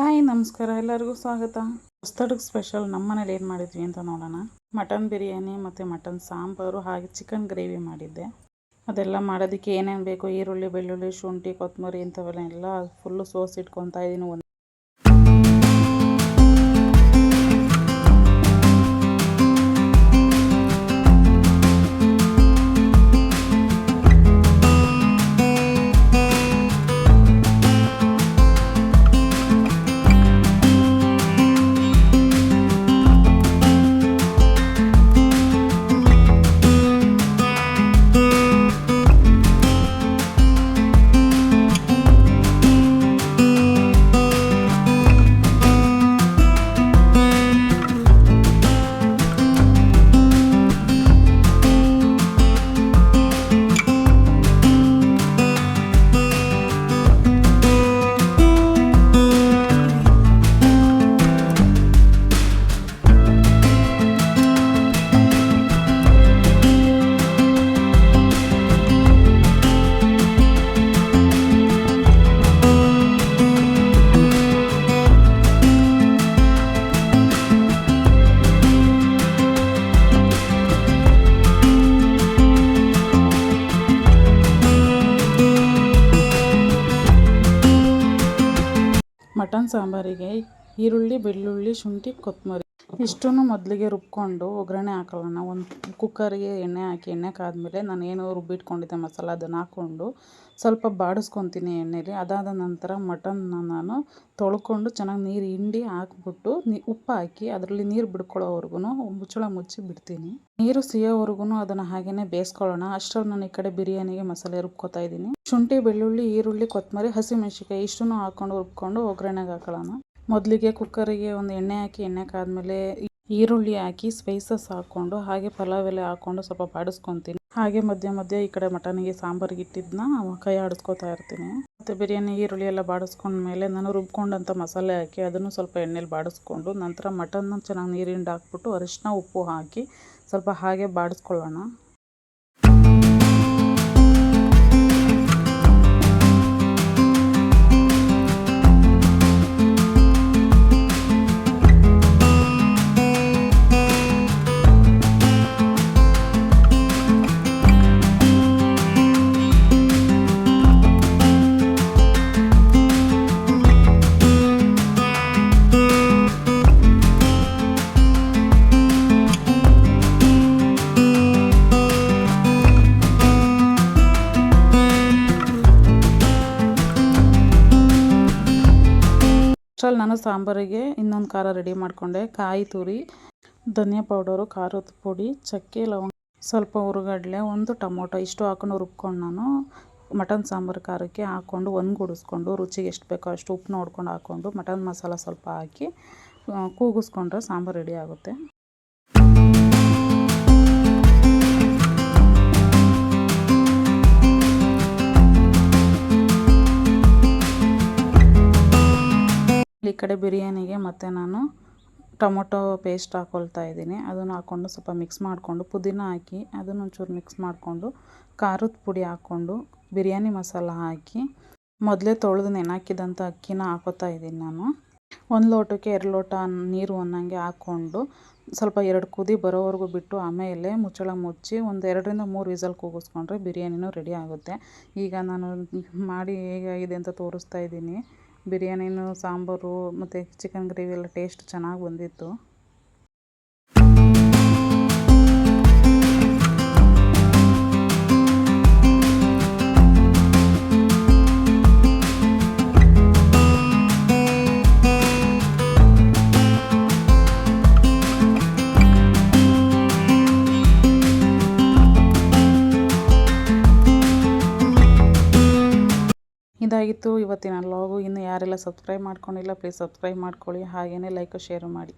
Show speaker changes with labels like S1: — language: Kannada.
S1: ಹಾಯ್, ನಮಸ್ಕಾರ. ಎಲ್ಲರಿಗೂ ಸ್ವಾಗತ. ಹೊಸ್ತಡಕ್ ಸ್ಪೆಷಲ್ ನಮ್ಮ ಮನೇಲಿ ಏನು ಮಾಡಿದ್ವಿ ಅಂತ ನೋಡೋಣ. ಮಟನ್ ಬಿರಿಯಾನಿ ಮತ್ತು ಮಟನ್ ಸಾಂಬಾರು ಹಾಗೆ ಚಿಕನ್ ಗ್ರೇವಿ ಮಾಡಿದ್ದೆ. ಅದೆಲ್ಲ ಮಾಡೋದಕ್ಕೆ ಏನೇನು ಬೇಕು? ಈರುಳ್ಳಿ, ಬೆಳ್ಳುಳ್ಳಿ, ಶುಂಠಿ, ಕೊತ್ತಂಬರಿ ಇಂಥವೆಲ್ಲ ಎಲ್ಲ ಫುಲ್ಲು ಸೋಸ್ ಇಟ್ಕೊತಾ ಇದ್ದೀನಿ ಒಂದು ಮಟನ್ ಸಾಂಬಾರಿಗೆ ಈರುಳ್ಳಿ ಬೆಳ್ಳುಳ್ಳಿ ಶುಂಠಿ ಕೊತ್ತಂಬರಿ. ಇಷ್ಟನ್ನು ಮೊದಲಿಗೆ ರುಬ್ಕೊಂಡು ಒಗ್ಗರಣೆ ಹಾಕೊಳ್ಳೋಣ ಒಂದು ಕುಕ್ಕರಿಗೆ ಎಣ್ಣೆ ಹಾಕಿ, ಎಣ್ಣೆ ಕಾದ್ಮೇಲೆ ನಾನು ಏನು ರುಬ್ಬಿಟ್ಕೊಂಡಿದ್ದೆ ಮಸಾಲ ಅದನ್ನು ಹಾಕ್ಕೊಂಡು ಸ್ವಲ್ಪ ಬಾಡಿಸ್ಕೊತೀನಿ ಎಣ್ಣೆಲಿ. ಅದಾದ ನಂತರ ಮಟನ್ನ ನಾನು ತೊಳ್ಕೊಂಡು ಚೆನ್ನಾಗಿ ನೀರು ಹಿಂಡಿ ಹಾಕ್ಬಿಟ್ಟು ನೀ ಉಪ್ಪು ಹಾಕಿ ಅದರಲ್ಲಿ ನೀರು ಬಿಡ್ಕೊಳ್ಳೋವರೆಗೂ ಮುಚ್ಚಳ ಮುಚ್ಚಿ ಬಿಡ್ತೀನಿ. ನೀರು ಸಿಯೋವರೆಗೂ ಅದನ್ನು ಹಾಗೆಯೇ ಬೇಯಿಸ್ಕೊಳ್ಳೋಣ. ಅಷ್ಟರಲ್ಲಿ ನಾನು ಈ ಕಡೆ ಬಿರಿಯಾನಿಗೆ ಮಸಾಲೆ ರುಬ್ಕೊತಾ ಇದ್ದೀನಿ. ಶುಂಠಿ, ಬೆಳ್ಳುಳ್ಳಿ, ಈರುಳ್ಳಿ ಕೊತ್ತಂಬರಿ ಹಸಿಮೆಣ್ಸಿಕಾಯಿ ಇಷ್ಟನ್ನು ಹಾಕ್ಕೊಂಡು ರುಬ್ಕೊಂಡು ಒಗ್ಗರಣೆಗೆ ಹಾಕೊಳ್ಳೋಣ ಮೊದಲಿಗೆ ಕುಕ್ಕರಿಗೆ ಒಂದು ಎಣ್ಣೆ ಹಾಕಿ, ಎಣ್ಣೆ ಕಾದ್ಮೇಲೆ ಈರುಳ್ಳಿ ಹಾಕಿ ಸ್ಪೈಸಸ್ ಹಾಕ್ಕೊಂಡು ಹಾಗೆ ಪಲಾವ್ ಎಲೆ ಹಾಕ್ಕೊಂಡು ಸ್ವಲ್ಪ ಬಾಡಿಸ್ಕೊತೀನಿ. ಹಾಗೆ ಮಧ್ಯ ಮಧ್ಯ ಈ ಕಡೆ ಮಟನಿಗೆ ಸಾಂಬಾರಿಗೆ ಇಟ್ಟಿದ್ದನ್ನ ಕೈ ಆಡಿಸ್ಕೊತಾ ಇರ್ತೀನಿ. ಮತ್ತು ಬಿರಿಯಾನಿ, ಈರುಳ್ಳಿ ಎಲ್ಲ ಬಾಡಿಸ್ಕೊಂಡ್ಮೇಲೆ ನಾನು ರುಬ್ಕೊಂಡಂಥ ಮಸಾಲೆ ಹಾಕಿ ಅದನ್ನು ಸ್ವಲ್ಪ ಎಣ್ಣೆಲಿ ಬಾಡಿಸ್ಕೊಂಡು, ನಂತರ ಮಟನ್ನ ಚೆನ್ನಾಗಿ ನೀರಿಂದ ಹಾಕ್ಬಿಟ್ಟು ಅರಿಶಿನ ಉಪ್ಪು ಹಾಕಿ ಸ್ವಲ್ಪ ಹಾಗೆ ಬಾಡಿಸ್ಕೊಳ್ಳೋಣ. ನಾನು ಸಾಂಬಾರಿಗೆ ಇನ್ನೊಂದು ಖಾರ ರೆಡಿ ಮಾಡಿಕೊಂಡೆ. ಕಾಯಿ ತುರಿ, ಧನಿಯಾ ಪೌಡರು ಖಾರದ ಪುಡಿ, ಚಕ್ಕೆ ಲವಂಗ, ಸ್ವಲ್ಪ ಹುರುಗಡ್ಲೆ, ಒಂದು ಟೊಮೊಟೊ ಇಷ್ಟು ಹಾಕೊಂಡು ರುಬ್ಕೊಂಡು ನಾನು ಮಟನ್ ಸಾಂಬಾರು ಖಾರಕ್ಕೆ ಹಾಕ್ಕೊಂಡು ಒಂದುಗೂಡಿಸ್ಕೊಂಡು ರುಚಿಗೆ ಎಷ್ಟು ಬೇಕೋ ಅಷ್ಟು ಉಪ್ಪು ನೋಡ್ಕೊಂಡು ಹಾಕ್ಕೊಂಡು ಮಟನ್ ಮಸಾಲ ಸ್ವಲ್ಪ ಹಾಕಿ ಕೂಗಿಸ್ಕೊಂಡ್ರೆ ಸಾಂಬಾರು ರೆಡಿ ಆಗುತ್ತೆ. ಕಡೆ ಬಿರಿಯಾನಿಗೆ ಮತ್ತೆ ನಾನು ಟೊಮೊಟೊ ಪೇಸ್ಟ್ ಹಾಕ್ಕೊಳ್ತಾ ಇದ್ದೀನಿ. ಅದನ್ನು ಹಾಕ್ಕೊಂಡು ಸ್ವಲ್ಪ ಮಿಕ್ಸ್ ಮಾಡಿಕೊಂಡು ಪುದೀನ ಹಾಕಿ ಅದನ್ನು ಒಂಚೂರು ಮಿಕ್ಸ್ ಮಾಡಿಕೊಂಡು ಖಾರದ ಪುಡಿ ಹಾಕ್ಕೊಂಡು ಬಿರಿಯಾನಿ ಮಸಾಲ ಹಾಕಿ ಮೊದಲೇ ತೊಳೆದು ನೆನಾಕಿದಂಥ ಅಕ್ಕಿನ ಹಾಕೋತಾ ಇದ್ದೀನಿ ನಾನು. ಒಂದು ಲೋಟಕ್ಕೆ ಎರಡು ಲೋಟ ನೀರು ಅನ್ನಂಗೆ ಹಾಕ್ಕೊಂಡು ಸ್ವಲ್ಪ ಎರಡು ಕುದಿ ಬರೋವರೆಗೂ ಬಿಟ್ಟು ಆಮೇಲೆ ಮುಚ್ಚಳ ಮುಚ್ಚಿ ಒಂದು ಎರಡರಿಂದ ಮೂರು ವಿಸಲ್ ಕೂಗಿಸ್ಕೊಂಡ್ರೆ ಬಿರಿಯಾನಿನೂ ರೆಡಿ ಆಗುತ್ತೆ. ಈಗ ನಾನು ಮಾಡಿ ಹೇಗಾಗಿದೆ ಅಂತ ತೋರಿಸ್ತಾ ಇದ್ದೀನಿ. ಬಿರಿಯಾನಿನೂ ಸಾಂಬಾರು ಮತ್ತು ಚಿಕನ್ ಗ್ರೇವಿ ಎಲ್ಲ ಟೇಸ್ಟ್ ಚೆನ್ನಾಗಿ ಬಂದಿತ್ತು. ಇದಾಗಿತ್ತು ಇವತ್ತಿನ ಲಾಗು ಇನ್ನು ಯಾರೆಲ್ಲ ಸಬ್ಸ್ಕ್ರೈಬ್ ಮಾಡ್ಕೊಂಡಿಲ್ಲ ಪ್ಲೀಸ್ ಸಬ್ಸ್ಕ್ರೈಬ್ ಮಾಡ್ಕೊಳ್ಳಿ. ಹಾಗೆಯೇ ಲೈಕ್ ಶೇರು ಮಾಡಿ.